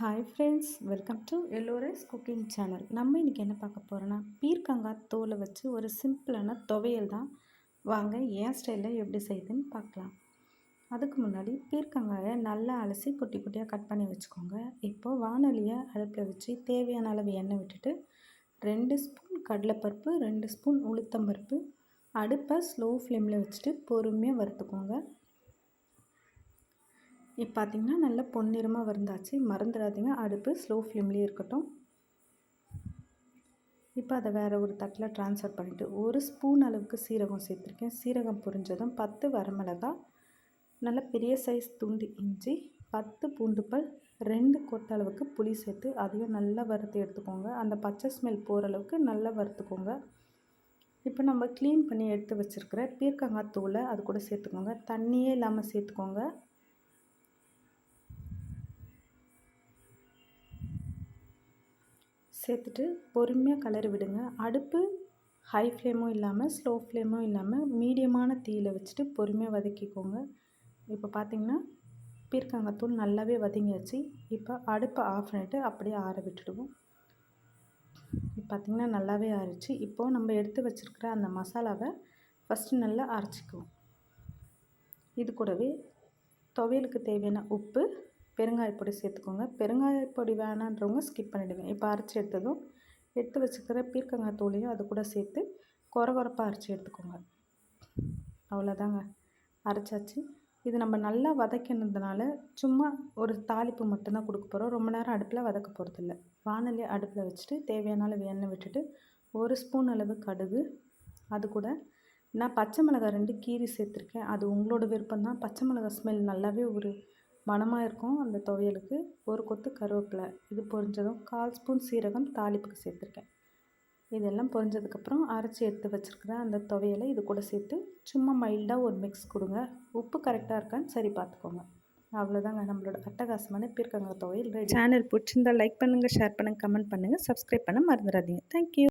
Hi friends welcome to Ellora's cooking channel நம்ம இன்றைக்கி என்ன பார்க்க போகிறோன்னா பீர்க்கங்காய் தோலை வச்சு ஒரு சிம்பிளான துவையல் தான். வாங்க ஏன் ஸ்டைலில் எப்படி செய்யுதுன்னு பார்க்கலாம். அதுக்கு முன்னாடி பீர்க்கங்காயை நல்லா அலசி குட்டி குட்டியாக கட் பண்ணி வச்சுக்கோங்க. இப்போது வானொலியை அடுப்பில் வச்சு தேவையான அளவு எண்ணெய் விட்டுட்டு ரெண்டு ஸ்பூன் கடலைப்பருப்பு ரெண்டு ஸ்பூன் உளுத்தம்பருப்பு அடுப்பை ஸ்லோ ஃப்ளேமில் வச்சுட்டு பொறுமையாக வறுத்துக்கோங்க. இப்போ பார்த்திங்கன்னா நல்லா பொன்னிறமாக வந்தாச்சு. மறந்துடாதீங்க. அடுப்பு ஸ்லோ ஃப்ளேம்லேயே இருக்கட்டும். இப்போ அதை வேறு ஒரு தட்டில் ட்ரான்ஸ்ஃபர் பண்ணிவிட்டு ஒரு ஸ்பூன் அளவுக்கு சீரகம் சேர்த்துருக்கேன். சீரகம் புரிஞ்சதும் பத்து வரமிளகா நல்ல பெரிய சைஸ் துண்டு இஞ்சி பத்து பூண்டுப்பல் ரெண்டு கொட்டை அளவுக்கு புளி சேர்த்து அதையும் நல்லா வறுத்து எடுத்துக்கோங்க. அந்த பச்சை ஸ்மெல் போகிற அளவுக்கு நல்லா வறுத்துக்கோங்க. இப்போ நம்ம க்ளீன் பண்ணி எடுத்து வச்சுருக்கிற பீர்க்கங்காய் தூளை அது கூட சேர்த்துக்கோங்க. தண்ணியே இல்லாமல் சேர்த்துக்கோங்க. சேர்த்துட்டு பொறுமையாக கலர் விடுங்க. அடுப்பு ஹை ஃப்ளேமும் இல்லாமல் ஸ்லோ ஃப்ளேமும் இல்லாமல் மீடியமான தீயில் வச்சுட்டு பொறுமையாக வதக்கிக்கோங்க. இப்போ பார்த்திங்கன்னா பீர்க்கங்காய் தூள் நல்லாவே வதங்கியாச்சு. இப்போ அடுப்பை ஆஃப் பண்ணிவிட்டு அப்படியே ஆற விட்டுடுவோம். இப்போ பார்த்திங்கன்னா நல்லாவே ஆறிச்சு இப்போது நம்ம எடுத்து வச்சுருக்கிற அந்த மசாலாவை ஃபஸ்ட்டு நல்லா அரைச்சிக்குவோம். இது கூடவே துவையலுக்கு தேவையான உப்பு பெருங்காய பொடி சேர்த்துக்கோங்க. பெருங்காய பொடி வேணான்றவங்க ஸ்கிப் பண்ணிவிடுங்க இப்போ அரைச்சி எடுத்ததும் எடுத்து வச்சுக்கிற பீர்க்கங்காய் தூளையும் அது கூட சேர்த்து குறை குறப்பாக அரைச்சி எடுத்துக்கோங்க. அவ்வளோதாங்க. அரைச்சாச்சு. இது நம்ம நல்லா வதக்கினதுனால சும்மா ஒரு தாளிப்பு மட்டும்தான் கொடுக்க போகிறோம் ரொம்ப நேரம் அடுப்பில் வதக்க போகிறதில்ல வானொலி அடுப்பில் வச்சுட்டு தேவையான அளவு எண்ணெய் விட்டுட்டு ஒரு ஸ்பூன் அளவு கடுகு. அது கூட நான் பச்சை மிளகாய் ரெண்டு கீரி சேர்த்துருக்கேன். அது உங்களோட விருப்பம் தான் பச்சை மிளகாய் ஸ்மெல் நல்லாவே ஒரு மணமாக இருக்கும் அந்த துவையலுக்கு. ஒரு கொத்து கருவேப்பிலை. இது பொரிஞ்சதும் கால் ஸ்பூன் சீரகம் தாளிப்புக்கு சேர்த்துருக்கேன். இதெல்லாம் பொரிஞ்சதுக்கப்புறம் அரைச்சி எடுத்து வச்சுருக்கிற அந்த துவையலை இது கூட சேர்த்து சும்மா மைல்டாக ஒரு மிக்ஸ் கொடுங்க. உப்பு கரெக்டாக இருக்கான்னு சரி பார்த்துக்கோங்க. அவ்வளோதாங்க நம்மளோட அட்டகாசமான பீர்க்கங்காய் துவையல் சேனல் பிடிச்சிருந்தால் லைக் பண்ணுங்கள் ஷேர் பண்ணுங்கள் கமெண்ட் பண்ணுங்கள் சப்ஸ்கிரைப் பண்ண மறந்துடாதீங்க. தேங்க்யூ